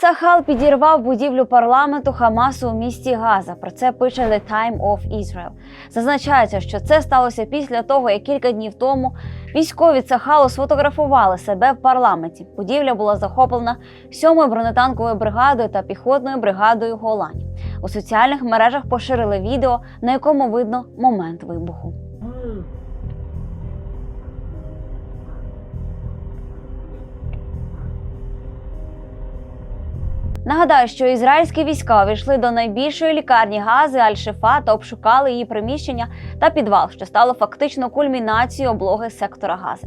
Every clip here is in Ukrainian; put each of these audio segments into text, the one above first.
Цахал підірвав будівлю парламенту Хамасу у місті Газа. Про це пише The Time of Israel. Зазначається, що це сталося після того, як кілька днів тому військові Цахалу сфотографували себе в парламенті. Будівля була захоплена сьомою бронетанковою бригадою та піхотною бригадою Голані. У соціальних мережах поширили відео, на якому видно момент вибуху. Нагадаю, що ізраїльські війська увійшли до найбільшої лікарні Гази Аль-Шифа та обшукали її приміщення та підвал, що стало фактично кульмінацією облоги сектора Гази.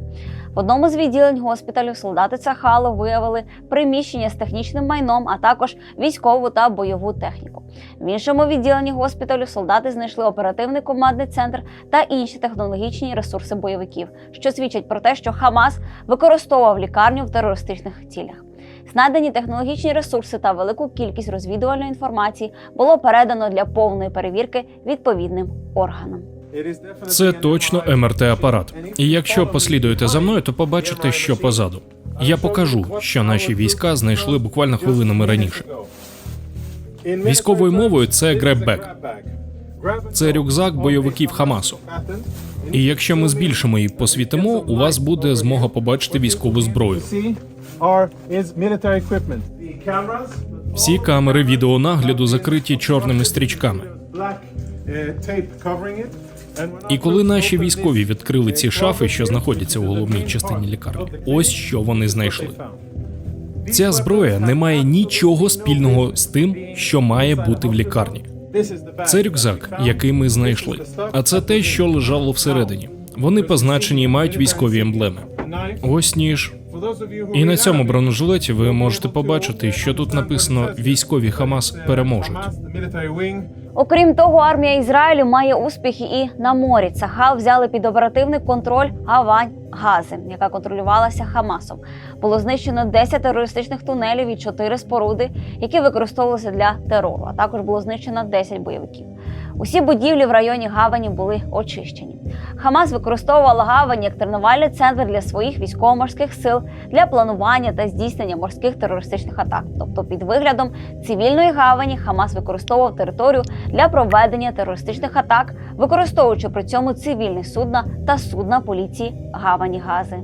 В одному з відділень госпіталю солдати Цахалу виявили приміщення з технічним майном, а також військову та бойову техніку. В іншому відділенні госпіталю солдати знайшли оперативний командний центр та інші технологічні ресурси бойовиків, що свідчать про те, що Хамас використовував лікарню в терористичних цілях. Знайдені технологічні ресурси та велику кількість розвідувальної інформації було передано для повної перевірки відповідним органам. Це точно МРТ-апарат. І якщо послідуєте за мною, то побачите, що позаду. Я покажу, що наші війська знайшли буквально хвилинами раніше. Військовою мовою це греббек. Це рюкзак бойовиків Хамасу. І якщо ми збільшимо і посвітимо, у вас буде змога побачити військову зброю. Всі камери відеонагляду закриті чорними стрічками. І коли наші військові відкрили ці шафи, що знаходяться у головній частині лікарні, ось що вони знайшли. Ця зброя не має нічого спільного з тим, що має бути в лікарні. Це рюкзак, який ми знайшли. А це те, що лежало всередині. Вони позначені і мають військові емблеми. Ось ніж. І на цьому бронежилеті ви можете побачити, що тут написано Військові Хамас переможуть. Окрім того, армія Ізраїлю має успіхи і на морі. Цахал взяли під оперативний контроль Гавань Гази, яка контролювалася Хамасом. Було знищено 10 терористичних тунелів і 4 споруди, які використовувалися для терору. А також було знищено 10 бойовиків. Усі будівлі в районі Гавані були очищені. Хамас використовувала Гавань як тренувальний центр для своїх військово-морських сил для планування та здійснення морських терористичних атак. Тобто, під виглядом цивільної гавані Хамас використовував територію для проведення терористичних атак, використовуючи при цьому цивільні судна та судна поліції гавані Гази.